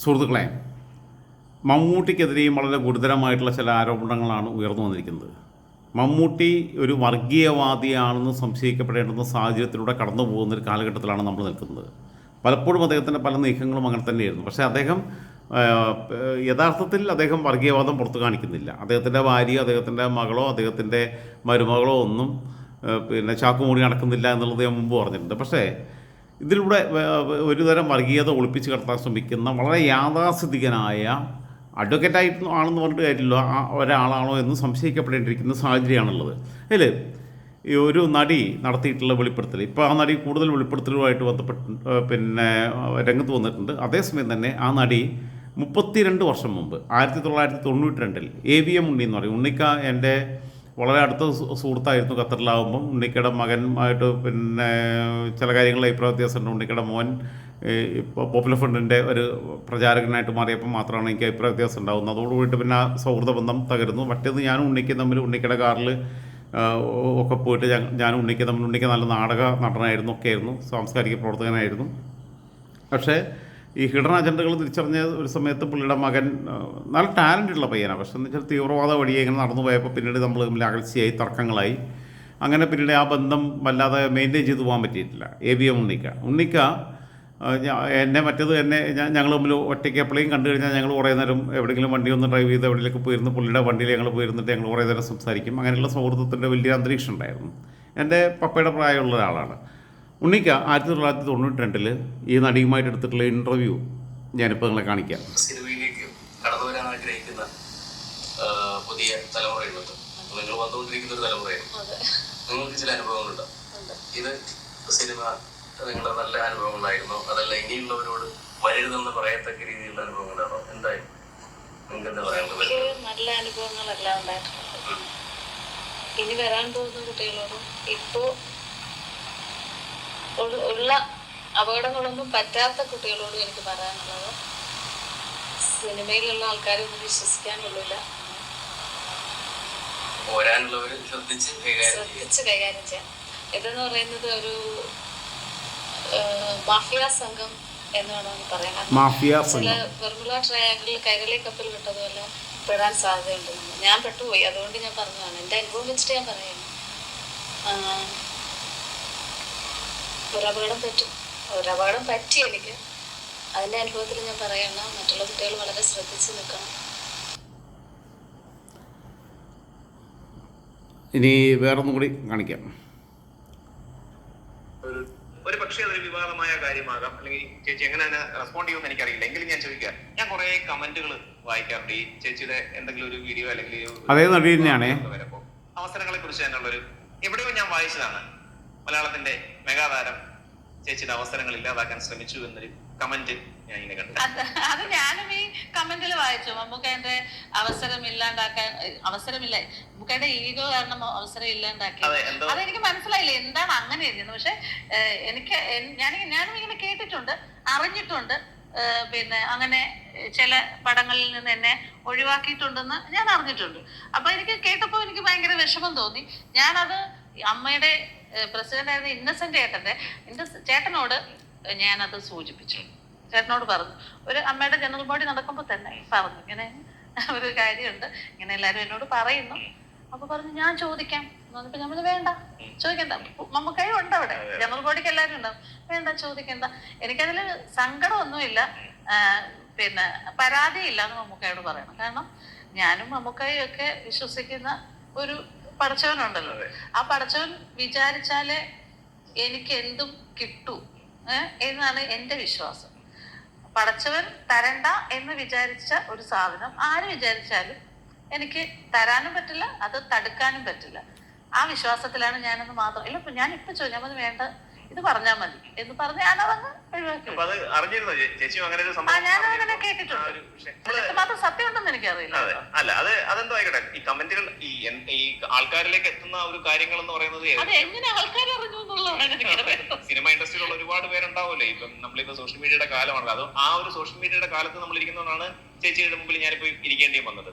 സുഹൃത്തുക്കളെ മമ്മൂട്ടിക്കെതിരെയും വളരെ ഗുരുതരമായിട്ടുള്ള ചില ആരോപണങ്ങളാണ് ഉയർന്നു വന്നിരിക്കുന്നത്. മമ്മൂട്ടി ഒരു വർഗീയവാദിയാണെന്ന് സംശയിക്കപ്പെടേണ്ടുന്ന സാഹചര്യത്തിലൂടെ കടന്നു പോകുന്ന ഒരു കാലഘട്ടത്തിലാണ് നമ്മൾ നിൽക്കുന്നത്. പലപ്പോഴും അദ്ദേഹത്തിന്റെ പല നീക്കങ്ങളും അങ്ങനെ തന്നെയായിരുന്നു. പക്ഷേ അദ്ദേഹം യഥാർത്ഥത്തിൽ അദ്ദേഹം വർഗീയവാദം പുറത്തു കാണിക്കുന്നില്ല. അദ്ദേഹത്തിന്റെ ഭാര്യയോ അദ്ദേഹത്തിന്റെ മകളോ അദ്ദേഹത്തിന്റെ മരുമകളോ ഒന്നും പിന്നെ ചാക്കുമൂടി നടക്കുന്നില്ല എന്നുള്ളത് ഞാൻ മുമ്പ് പറഞ്ഞിട്ടുണ്ട്. പക്ഷേ ഇതിലൂടെ ഒരുതരം ഒരു തരം വർഗീയത ഒളിപ്പിച്ച് കടത്താൻ ശ്രമിക്കുന്ന വളരെ യാഥാസ്ഥിതികനായ അഡ്വക്കേറ്റായിട്ട് ആണെന്ന് പറഞ്ഞിട്ട് കാര്യമില്ല. ആ ഒരാളാണോ എന്ന് സംശയിക്കപ്പെടേണ്ടിയിരിക്കുന്ന സാഹചര്യമാണുള്ളത്. അതിൽ ഈ ഒരു നടി നടത്തിയിട്ടുള്ള വെളിപ്പെടുത്തൽ ഇപ്പോൾ ആ നടി കൂടുതൽ വെളിപ്പെടുത്തലുമായിട്ട് ബന്ധപ്പെട്ട് പിന്നെ രംഗത്ത് വന്നിട്ടുണ്ട്. അതേസമയം തന്നെ ആ നടി മുപ്പത്തിരണ്ട് വർഷം മുമ്പ് ആയിരത്തി തൊള്ളായിരത്തി തൊണ്ണൂറ്റി രണ്ടിൽ എ വി എം ഉണ്ണി എന്ന് പറയും. ഉണ്ണിക്ക എന്റെ വളരെ അടുത്ത സുഹൃത്തായിരുന്നു ഖത്തറിലാവുമ്പം. ഉണ്ണിക്കയുടെ മകനുമായിട്ട് പിന്നെ ചില കാര്യങ്ങളിൽ അഭിപ്രായ വ്യത്യാസമുണ്ട്. ഉണ്ണിക്കയുടെ മോൻ പോപ്പുലർ ഫ്രണ്ടിന്റെ ഒരു പ്രചാരകനായിട്ട് മാറിയപ്പോൾ മാത്രമാണ് എനിക്ക് അഭിപ്രായ വ്യത്യാസം ഉണ്ടാകുന്നത് അതോടുകൂടിയിട്ട് പിന്നെ ആ സൗഹൃദ ബന്ധം തകരുന്നു. മറ്റേത് ഞാനും ഉണ്ണിക്കും തമ്മിൽ ഉണ്ണിക്കയുടെ കാറിൽ ഒക്കെ പോയിട്ട് ഞാനും ഉണ്ണിക്ക് തമ്മിൽ ഉണ്ണിക്ക് നല്ല നാടക നടനായിരുന്നു ഒക്കെ ആയിരുന്നു സാംസ്കാരിക പ്രവർത്തകനായിരുന്നു. പക്ഷേ ഈ ഹിഡൻ അജണ്ടകൾ തിരിച്ചറിഞ്ഞ ഒരു സമയത്ത് പുള്ളിയുടെ മകൻ നല്ല ടാലന്റ് ഉള്ള പയ്യനാണ് പക്ഷെ എന്ന് വെച്ചാൽ തീവ്രവാദ വഴിയെ ഇങ്ങനെ നടന്നു പോയപ്പോൾ പിന്നീട് നമ്മൾ തമ്മിൽ അകൽച്ചയായി തർക്കങ്ങളായി. അങ്ങനെ പിന്നീട് ആ ബന്ധം വല്ലാതെ മെയിന്റെയിൻ ചെയ്തു പോകാൻ പറ്റിയിട്ടില്ല. എ ബി എം ഉണ്ണിക്ക. ഉണ്ണിക്ക എന്നെ മറ്റേത് എന്നെ ഞങ്ങൾ തമ്മിൽ ഒറ്റയ്ക്ക് എപ്പോഴേയും കണ്ടു കഴിഞ്ഞാൽ ഞങ്ങൾ കുറേ നേരം എവിടെയെങ്കിലും വണ്ടി ഒന്ന് ഡ്രൈവ് ചെയ്ത് എവിടെയൊക്കെ പോയിരുന്ന്. പുള്ളിയുടെ വണ്ടിയിൽ ഞങ്ങൾ പോയിരുന്നിട്ട് ഞങ്ങൾ കുറേ നേരം സംസാരിക്കും. അങ്ങനെയുള്ള സൗഹൃദത്തിന്റെ വലിയ അന്തരീക്ഷം ഉണ്ടായിരുന്നു. എന്റെ പപ്പയുടെ പ്രായമുള്ള ഒരാളാണ്. ഉണ്ണിക്ക ആയിരത്തി തൊള്ളായിരത്തി തൊണ്ണൂറ്റി രണ്ടിൽ ഈ നടിയുമായിട്ട് എടുത്തിട്ടുള്ള ഇന്റർവ്യൂ ഞാനിപ്പോൾ നിങ്ങളെ കാണിക്കാം. സിനിമയിലേക്ക് കടന്നു വരാൻ ആഗ്രഹിക്കുന്ന ആ, പുതിയ തലമുറയുള്ളത് നിങ്ങൾ വന്നുകൊണ്ടിരിക്കുന്ന ഒരു തലമുറയാണ്. അതെ. നിങ്ങൾക്ക് ചില അനുഭവങ്ങളുണ്ട്? ഇത് സിനിമ നിങ്ങളുടെ നല്ല അനുഭവങ്ങളായിരുന്നോ. അതല്ല ഇനിയുള്ളവരോട് വരരുതെന്ന് പറയത്തക്ക രീതിയിലുള്ള അനുഭവങ്ങളാണോ എന്തായാലും നിങ്ങൾക്ക് എന്താ പറയാനുള്ളത്? എനിക്ക് നല്ല അനുഭവങ്ങളെല്ലാം ഉണ്ടായിട്ടുണ്ട്. ഇനി വരാൻ പോകുന്ന കുട്ടികളോടും ഇപ്പോ ഉള്ള- ഉള്ള അപകടങ്ങളൊന്നും പറ്റാത്ത കുട്ടികളോട് എനിക്ക് പറയാനുള്ളത്. സിനിമയിലുള്ള ആൾക്കാരെ ഒന്നും വിശ്വസിക്കാൻ കൊള്ളില്ല ശ്രദ്ധിച്ച് കൈകാര്യം ചെയ്യാം. ഇതെന്ന് പറയുന്നത് ഒരു മാഫിയ സംഘം എന്ന് വേണമെങ്കിൽ പറയാം. മാഫിയ ചില വെർമുല ട്രയാങ്കിളിൽ കൈരളി കപ്പൽ വിട്ടതുപോലെ പെടാൻ സാധ്യതയുണ്ട്. ഞാൻ പെട്ടുപോയി. അതുകൊണ്ട് ഞാൻ പറഞ്ഞതാണ്. എന്റെ അനുഭവം വെച്ചിട്ട് ഞാൻ പറയുന്നു. ആ, ഒരു അപകടം പറ്റും. ഒരപകടം പറ്റി എനിക്ക്. അതിന്റെ അനുഭവത്തിൽ ഞാൻ പറയണം മറ്റുള്ള കുട്ടികൾ വളരെ ശ്രദ്ധിച്ച് നിൽക്കണം. ഇനി വേറൊന്നും കൂടി കാണിക്കാം. ഒരു പക്ഷേ അതൊരു വിവാദമായ കാര്യമാകാം. അല്ലെങ്കിൽ ചേച്ചി എങ്ങനെ അതിനെ റെസ്പോണ്ട് ചെയ്യുമെന്ന് എനിക്കറിയില്ല. എങ്കിലും ഞാൻ ചോദിക്കാം. ഞാൻ കുറെ കമന്റുകൾ വായിക്കാറുണ്ട്. ഈ ചേച്ചിയുടെ എന്തെങ്കിലും ഒരു വീഡിയോ അല്ലെങ്കിൽ അവസരങ്ങളെ കുറിച്ച് തന്നെയുള്ളൊരു എവിടെയോ ഞാൻ വായിച്ചതാണ്. മലയാളത്തിന്റെ മെഗാതാരം ചേച്ചിയുടെ അവസരങ്ങൾ ഇല്ലാതാക്കാൻ ശ്രമിച്ചു എന്നൊരു കമന്റ് ഞാൻ ഇങ്ങനെ കണ്ടു. അത് ഞാനും ഈ കമന്റിൽ വായിച്ചു. മമ്മൂക്കേന്റെ അവസരം ഇല്ലാണ്ടാക്കാൻ അവസരമില്ല മമ്മൂക്കയുടെ ഈഗോ കാരണം അവസരം ഇല്ലാണ്ടാക്കി. അതെനിക്ക് മനസ്സിലായില്ല എന്താണ് അങ്ങനെ എഴുതിയത് പക്ഷെ എനിക്ക് ഞാൻ ഞാനും ഇങ്ങനെ കേട്ടിട്ടുണ്ട് അറിഞ്ഞിട്ടുണ്ട്. പിന്നെ അങ്ങനെ ചില പടങ്ങളിൽ നിന്ന് എന്നെ ഒഴിവാക്കിയിട്ടുണ്ടെന്ന് ഞാൻ അറിഞ്ഞിട്ടുണ്ട്. അപ്പൊ എനിക്ക് കേട്ടപ്പോൾ എനിക്ക് ഭയങ്കര വിഷമം തോന്നി. ഞാനത് അമ്മയുടെ പ്രസിഡന്റ് ആയിരുന്ന ഇന്നസെന്റ് ചേട്ടന്റെ എന്റെ ചേട്ടനോട് ഞാനത് സൂചിപ്പിച്ചു. ചേട്ടനോട് പറഞ്ഞു. ഒരു അമ്മയുടെ ജനറൽ ബോഡി നടക്കുമ്പോൾ തന്നെ പറഞ്ഞു. ഇങ്ങനെ ഒരു കാര്യമുണ്ട്. ഇങ്ങനെ എല്ലാവരും എന്നോട് പറയുന്നു. അപ്പൊ പറഞ്ഞു ഞാൻ ചോദിക്കാം. എന്ന് പറഞ്ഞപ്പോ നമ്മൾ വേണ്ട ചോദിക്കണ്ട. മമ്മക്കൈ ഉണ്ട് അവിടെ. ജനറൽ ബോഡിക്ക് എല്ലാവരും ഉണ്ടാവും. വേണ്ട ചോദിക്കണ്ട. എനിക്കതിൽ സങ്കടമൊന്നുമില്ല. പിന്നെ പരാതിയില്ല എന്ന് മമ്മൂക്കയോട് പറയണം. കാരണം ഞാനും മമ്മൂക്കയും ഒക്കെ വിശ്വസിക്കുന്ന ഒരു പടച്ചവനുണ്ടല്ലോ ആ പടച്ചവൻ വിചാരിച്ചാലേ എനിക്ക് എന്തും കിട്ടൂ എന്നാണ് എന്റെ വിശ്വാസം. പടച്ചവൻ തരണ്ട എന്ന് വിചാരിച്ച ഒരു സാധനം ആര് വിചാരിച്ചാലും എനിക്ക് തരാനും പറ്റില്ല അത് തടുക്കാനും പറ്റില്ല. ആ വിശ്വാസത്തിലാണ് ഞാനെന്ന് മാത്രം ഇല്ല ഞാൻ ഇപ്പൊ ചോദിച്ചു വേണ്ട ഇത് പറഞ്ഞാ മതി. എന്ന് പറഞ്ഞ് ഞാനതങ്ങ് ഒഴിവാക്കി ആ അങ്ങനെ കേട്ടിട്ടുണ്ട്. മാത്രം സത്യം ഉണ്ടെന്ന് എനിക്കറിയില്ല അല്ല അത് അതെന്തോ ആയിക്കോട്ടെ. ഈ കമന്റുകൾ ഈ ഈ ആൾക്കാരിലേക്ക് എത്തുന്ന ഒരു കാര്യങ്ങൾ എന്ന് പറയുന്നത് അത് എങ്ങനെ ആൾക്കാർ അറിഞ്ഞു എന്നുള്ളതാണ് സിനിമ ഇൻഡസ്ട്രിയിലുള്ള ഒരുപാട് പേരുണ്ടാവുമല്ലോ. ഇപ്പം നമ്മളിപ്പോ സോഷ്യൽ മീഡിയയുടെ കാലമാണല്ലോ. അത് ആ ഒരു സോഷ്യൽ മീഡിയയുടെ കാലത്ത് നമ്മൾ ഇരിക്കുന്നതുകൊണ്ടാണ് ചേച്ചിയുടെ മുമ്പിൽ ഞാനിപ്പോ ഇരിക്കേണ്ടി വന്നത്.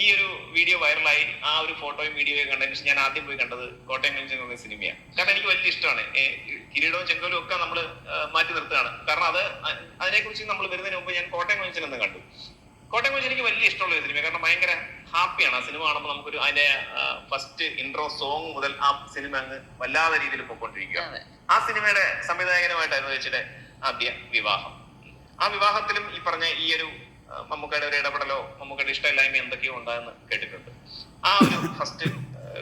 ഈ ഒരു വീഡിയോ വൈറലായി ആ ഒരു ഫോട്ടോയും വീഡിയോയും കണ്ടതിന് ശേഷം ഞാൻ ആദ്യം പോയി കണ്ടത് കോട്ടയം കഞ്ചൻ എന്ന സിനിമയാണ്. കാരണം എനിക്ക് വലിയ ഇഷ്ടമാണ്. കിരീടവും ചെങ്കോലും ഒക്കെ നമ്മൾ മാറ്റി നിർത്തുകയാണ്. കാരണം അത് അതിനെക്കുറിച്ച് നമ്മൾ വരുന്നതിന് മുമ്പ് ഞാൻ കോട്ടയം കഞ്ചൻ എന്ന് കണ്ടു. കോട്ടയം കഞ്ചൻ എനിക്ക് വലിയ ഇഷ്ടമുള്ള ഒരു സിനിമ കാരണം ഭയങ്കര ഹാപ്പിയാണ് ആ സിനിമ കാണുമ്പോൾ നമുക്കൊരു അതിന്റെ ഫസ്റ്റ് ഇൻട്രോ സോങ് മുതൽ ആ സിനിമ അങ്ങ് വല്ലാതെ രീതിയിൽ പോയിക്കൊണ്ടിരിക്കുക. ആ സിനിമയുടെ സംവിധായകനുമായിട്ടായിരുന്നു ചേച്ചിയുടെ ആദ്യ വിവാഹം. ആ വിവാഹത്തിലും ഈ പറഞ്ഞ ഈ ഒരു മമ്മൂക്കയുടെ ഒരു ഇടപെടലോ മമ്മൂക്കയുടെ ഇഷ്ടമില്ലായ്മ എന്തൊക്കെയോ ഉണ്ടായെന്ന് കേട്ടിട്ടുണ്ട്. ആ ഒരു ഫസ്റ്റ്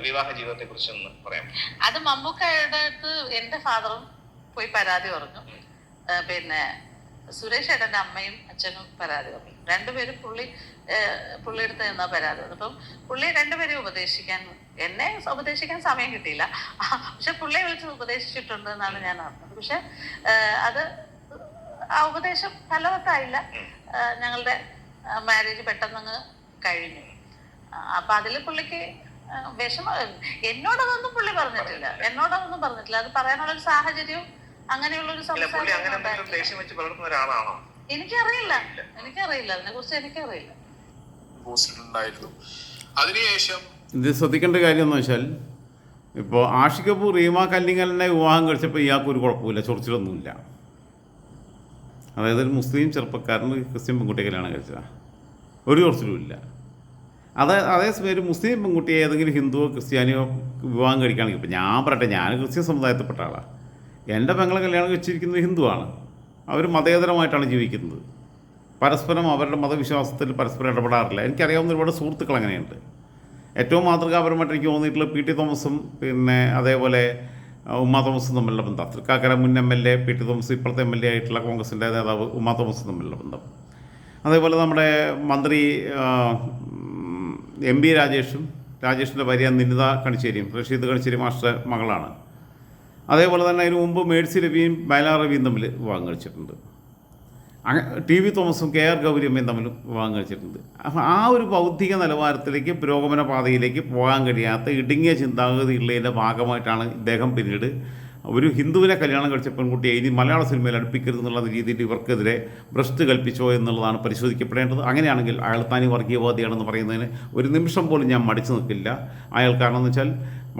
വിവാഹ ജീവിതത്തെ കുറിച്ച് ഒന്ന് പറയാം. അത് മമ്മൂക്കയുടെ അടുത്ത് എന്റെ ഫാദറും പോയി പരാതി പറഞ്ഞു. പിന്നെ സുരേഷ് ഏട്ടന്റെ അമ്മയും അച്ഛനും പരാതി പറഞ്ഞു. രണ്ടുപേരും പുള്ളി പുള്ളിയെടുത്ത് പുള്ളി അടുത്ത് നിന്നാ പരാതി വന്നു അപ്പം പുള്ളി രണ്ടുപേരെയും ഉപദേശിക്കാൻ എന്നെ ഉപദേശിക്കാൻ സമയം കിട്ടിയില്ല. പക്ഷെ പുള്ളിയെ വിളിച്ച് ഉപദേശിച്ചിട്ടുണ്ട് എന്നാണ് ഞാൻ അറിഞ്ഞത്. പക്ഷെ അത് ആ ഉപദേശം ഫലവത്തായില്ല. ഞങ്ങളുടെ മാരേജ് പെട്ടെന്നങ്ങ് കഴിഞ്ഞു. അപ്പൊ അതിൽ പുള്ളിക്ക് വിഷമ എന്നോടതൊന്നും പുള്ളി പറഞ്ഞിട്ടില്ല. എന്നോടതൊന്നും പറഞ്ഞിട്ടില്ല. അത് പറയാനുള്ള ഒരു സാഹചര്യവും അങ്ങനെയുള്ള ഒരു സംസാരം എനിക്കറിയില്ല. എനിക്കറിയില്ല. അതിനെ കുറിച്ച് എനിക്കറിയില്ല അതിനുശേഷം ഇത് ശ്രദ്ധിക്കേണ്ട കാര്യം എന്ന് വെച്ചാൽ ഇപ്പോൾ ആഷിക് കപൂർ റീമ കല്ലിങ്ങലിനെ വിവാഹം കഴിച്ചപ്പോൾ ഇയാൾക്ക് ഒരു കുഴപ്പമില്ല ചൊറിച്ചിലൊന്നുമില്ല. അതായത് ഒരു മുസ്ലിം ചെറുപ്പക്കാരന് ക്രിസ്ത്യൻ പെൺകുട്ടിയെ കല്യാണം കഴിച്ചതാണ് ഒരു കുറച്ചിലും ഇല്ല. അത് അതേസമയം ഒരു മുസ്ലിം പെൺകുട്ടിയെ ഏതെങ്കിലും ഹിന്ദുവോ ക്രിസ്ത്യാനിയോ വിവാഹം കഴിക്കുകയാണെങ്കിൽ ഇപ്പം ഞാൻ പറയട്ടെ ഞാൻ ക്രിസ്ത്യൻ സമുദായത്തിൽപ്പെട്ട ആളാണ് എന്റെ പെങ്ങളെ കല്യാണം കഴിച്ചിരിക്കുന്നത് ഹിന്ദുവാണ്. അവർ മതേതരമായിട്ടാണ് ജീവിക്കുന്നത്. പരസ്പരം അവരുടെ മതവിശ്വാസത്തിൽ പരസ്പരം ഇടപെടാറില്ല. എനിക്കറിയാവുന്ന ഒരുപാട് സുഹൃത്തുക്കൾ അങ്ങനെയുണ്ട്. ഏറ്റവും മാതൃകാപരമായിട്ട് എനിക്ക് തോന്നിയിട്ടുള്ള പി ടി തോമസും പിന്നെ അതേപോലെ ഉമ്മ തോമസും തമ്മിലുള്ള ബന്ധം. തൃക്കാക്കര മുൻ M L A P T Thomas ഇപ്പോഴത്തെ എം എൽ എ ആയിട്ടുള്ള കോൺഗ്രസിന്റെ നേതാവ് ഉമ്മ തോമസും തമ്മിലുള്ള ബന്ധം. അതേപോലെ നമ്മുടെ മന്ത്രി എം ബി രാജേഷും രാജേഷിന്റെ ഭാര്യ നിനിത കണിശ്ശേരിയും റഷീദ് കണിശ്ശേരി മാസ്റ്റർ മകളാണ്. അതേപോലെ തന്നെ അതിന് മുമ്പ് മേഴ്സി രവിയും ബൈലാ രവിയും തമ്മിൽ വിവാഹം കഴിച്ചിട്ടുണ്ട്. ടി വി തോമസും കെ ആർ ഗൗരിയമ്മയും തമ്മിൽ വിവാഹം കഴിച്ചിട്ടുണ്ട്. അപ്പം ആ ഒരു ബൗദ്ധിക നിലവാരത്തിലേക്ക് പുരോഗമന പാതയിലേക്ക് പോകാൻ കഴിയാത്ത ഇടുങ്ങിയ ചിന്താഗതിയുള്ളതിന്റെ ഭാഗമായിട്ടാണ് ഇദ്ദേഹം പിന്നീട് ഒരു ഹിന്ദുവിനെ കല്യാണം കഴിച്ച പെൺകുട്ടിയെ ഇനി മലയാള സിനിമയിൽ അടുപ്പിക്കരുത് എന്നുള്ള രീതിയിൽ ഇവർക്കെതിരെ ഭ്രഷ്ട് കൽപ്പിച്ചോ എന്നുള്ളതാണ് പരിശോധിക്കപ്പെടേണ്ടത്. അങ്ങനെയാണെങ്കിൽ അയാൾ താനി വർഗീയവാദിയാണെന്ന് പറയുന്നതിന് ഒരു നിമിഷം പോലും ഞാൻ മടിച്ചു നിൽക്കില്ല. അയാൾ കാരണം എന്ന് വെച്ചാൽ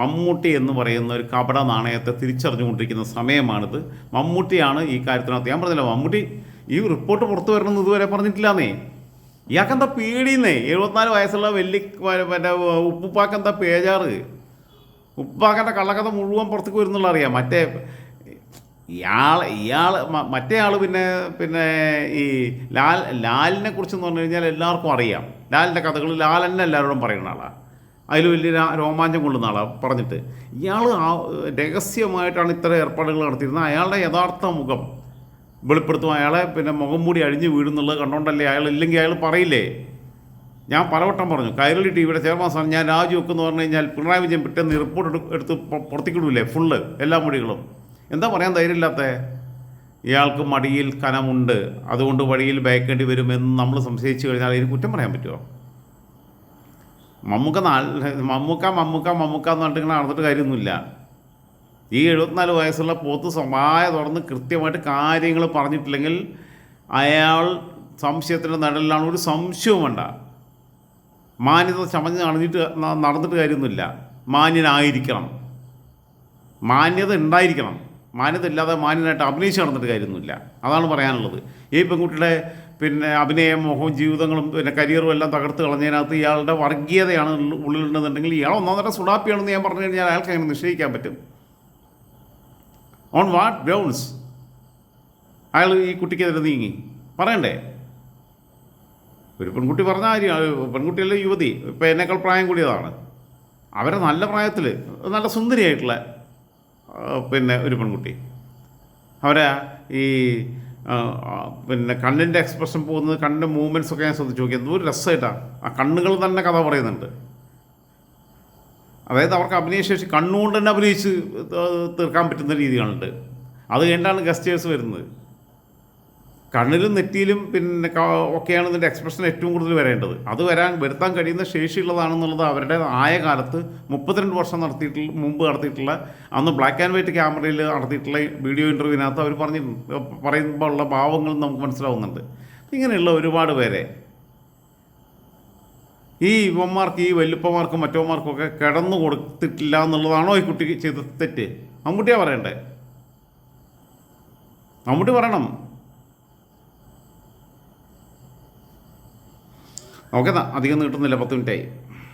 മമ്മൂട്ടി എന്ന് പറയുന്ന ഒരു കപട നാണയത്തെ തിരിച്ചറിഞ്ഞുകൊണ്ടിരിക്കുന്ന സമയമാണിത്. മമ്മൂട്ടിയാണ് ഈ കാര്യത്തിനകത്ത് ഞാൻ പറഞ്ഞില്ല മമ്മൂട്ടി ഈ റിപ്പോർട്ട് പുറത്തു വരണമെന്ന് ഇതുവരെ പറഞ്ഞിട്ടില്ലാന്നേ. ഇയാൾക്കെന്താ പേടിയെന്നേ? എഴുപത്തിനാല് വയസ്സുള്ള വെല്ലി മറ്റേ ഉപ്പുപ്പാക്കെന്താ പേജാറ്? ഉപ്പാക്കന്റെ കള്ളക്കഥ മുഴുവൻ പുറത്തേക്ക് വരുന്നുള്ള അറിയാം. മറ്റേ ഇയാൾ ഇയാൾ മറ്റേ ആൾ പിന്നെ പിന്നെ ഈ ലാൽ ലാലിനെ കുറിച്ചെന്ന് പറഞ്ഞു കഴിഞ്ഞാൽ എല്ലാവർക്കും അറിയാം. ലാലിന്റെ കഥകൾ ലാൽ തന്നെ എല്ലാവരോടും പറയുന്ന ആളാണ് അതിൽ വലിയ രോമാഞ്ചം കൊള്ളുന്ന ആളാണ് പറഞ്ഞിട്ട്. ഇയാൾ രഹസ്യമായിട്ടാണ് ഇത്തരം ഏർപ്പാടുകൾ നടത്തിയിരുന്നത്. അയാളുടെ യഥാർത്ഥ മുഖം. വെളിപ്പെടുത്തും അയാളെ പിന്നെ മുഖം മൂടി അഴിഞ്ഞ് വീടുന്നുള്ളത് കണ്ടോണ്ടല്ലേ അയാൾ ഇല്ലെങ്കിൽ അയാൾ പറയില്ലേ? ഞാൻ പലവട്ടം പറഞ്ഞു കൈരളി ടി വിയുടെ ചെയർമാൻ സാർ ഞാൻ രാജിവെക്കെന്ന് പറഞ്ഞു കഴിഞ്ഞാൽ പിണറായി വിജയൻ പിറ്റേന്ന് റിപ്പോർട്ട് എടു- എടുത്ത് പുറത്തേക്കിടൂലേ പുറത്തേക്ക് ഫുള്ള് എല്ലാ മൊഴികളും എന്താ പറയാൻ ധൈര്യമില്ലാത്ത? ഇയാൾക്ക് മടിയിൽ കനമുണ്ട്. അതുകൊണ്ട് വഴിയിൽ ഭയക്കേണ്ടി വരുമെന്ന് നമ്മൾ സംശയിച്ചു കഴിഞ്ഞാൽ ഇതിന് കുറ്റം പറയാൻ പറ്റുമോ? മമ്മൂക്ക നാൾ മമ്മൂക്ക മമ്മൂക്ക മമ്മൂക്ക എന്ന് പറഞ്ഞിട്ട് ഇങ്ങനെ നടന്നിട്ട് കാര്യമൊന്നുമില്ല. ഈ എഴുപത്തിനാല് വയസ്സുള്ള പോത്ത് സ്വമായ തുറന്ന് കൃത്യമായിട്ട് കാര്യങ്ങൾ പറഞ്ഞിട്ടില്ലെങ്കിൽ അയാൾ സംശയത്തിന്റെ നടലിലാണ് ഒരു സംശയവും വേണ്ട. മാന്യത ചമഞ്ഞ് നടന്നിട്ട് നടന്നിട്ട് കാര്യമൊന്നുമില്ല. മാന്യനായിരിക്കണം. മാന്യത ഉണ്ടായിരിക്കണം. മാന്യത ഇല്ലാതെ മാന്യനായിട്ട് അഭിനയിച്ച് നടന്നിട്ട് കാര്യമൊന്നുമില്ല. അതാണ് പറയാനുള്ളത്. ഈ പെൺകുട്ടിയുടെ പിന്നെ അഭിനയം മോഹവും ജീവിതങ്ങളും പിന്നെ കരിയറും എല്ലാം തകർത്ത് കളഞ്ഞതിനകത്ത് ഇയാളുടെ വർഗീയതയാണ് ഉള്ളിലുണ്ടെന്നുണ്ടെങ്കിൽ ഇയാൾ ഒന്നാമതര സുഡാപ്പിയാണെന്ന് ഞാൻ പറഞ്ഞു കഴിഞ്ഞാൽ അയാൾക്ക് അങ്ങനെ നിശ്ചയിക്കാൻ പറ്റും. ഓൺ വാട്ട് ഗ്രൗണ്ട്സ് അയാൾ ഈ കുട്ടിക്കെതിരെ നീങ്ങി. പറയണ്ടേ? ഒരു പെൺകുട്ടി പറഞ്ഞ കാര്യം പെൺകുട്ടിയല്ല യുവതി. ഇപ്പം എന്നേക്കാൾ പ്രായം കൂടിയതാണ്. അവരെ നല്ല പ്രായത്തിൽ നല്ല സുന്ദരിയായിട്ടുള്ള പിന്നെ ഒരു പെൺകുട്ടി. അവരെ ഈ പിന്നെ കണ്ണിന്റെ എക്സ്പ്രഷൻ പോകുന്നത് കണ്ണിന്റെ മൂവ്മെന്റ്സ് ഒക്കെ ഞാൻ ശ്രദ്ധിച്ചു നോക്കി എന്തോ ഒരു രസമായിട്ടാണ് ആ കണ്ണുകൾ തന്നെ കഥ പറയുന്നുണ്ട്. അതായത് അവർക്ക് അഭിനയശേഷി കണ്ണുകൊണ്ട് തന്നെ അഭിനയിച്ച് തീർക്കാൻ പറ്റുന്ന രീതികളുണ്ട്. അത് കഴിഞ്ഞാണ് ഗസ്റ്റേഴ്സ് വരുന്നത്. കണ്ണിലും നെറ്റിയിലും പിന്നെ ഒക്കെയാണ് ഇതിന്റെ എക്സ്പ്രഷൻ ഏറ്റവും കൂടുതൽ വരേണ്ടത്. അത് വരാൻ വരുത്താൻ കഴിയുന്ന ശേഷിയുള്ളതാണെന്നുള്ളത് അവരുടെ ആയ കാലത്ത് മുപ്പത്തിരണ്ട് വർഷം നടത്തിയിട്ടുള്ള മുമ്പ് നടത്തിയിട്ടുള്ള അന്ന് ബ്ലാക്ക് ആൻഡ് വൈറ്റ് ക്യാമറയിൽ നടത്തിയിട്ടുള്ള വീഡിയോ ഇന്റർവ്യൂവിനകത്ത് അവർ പറഞ്ഞിട്ടുണ്ട് പറയുമ്പോൾ ഉള്ള ഭാവങ്ങൾ നമുക്ക് മനസ്സിലാവുന്നുണ്ട്. ഇങ്ങനെയുള്ള ഒരുപാട് പേരെ ഈ ഇവന്മാർക്ക് ഈ വല്ലുപ്പമാർക്കും മറ്റവന്മാർക്കൊക്കെ കിടന്നു കൊടുത്തിട്ടില്ല എന്നുള്ളതാണോ ഈ കുട്ടി ചെയ്ത തെറ്റ്? മമ്മൂട്ടിയാ പറയണ്ടേ? മമ്മൂട്ടി പറയണം. ഓക്കെ അധികം നീട്ടുന്നില്ല പത്ത് മിനിറ്റായി.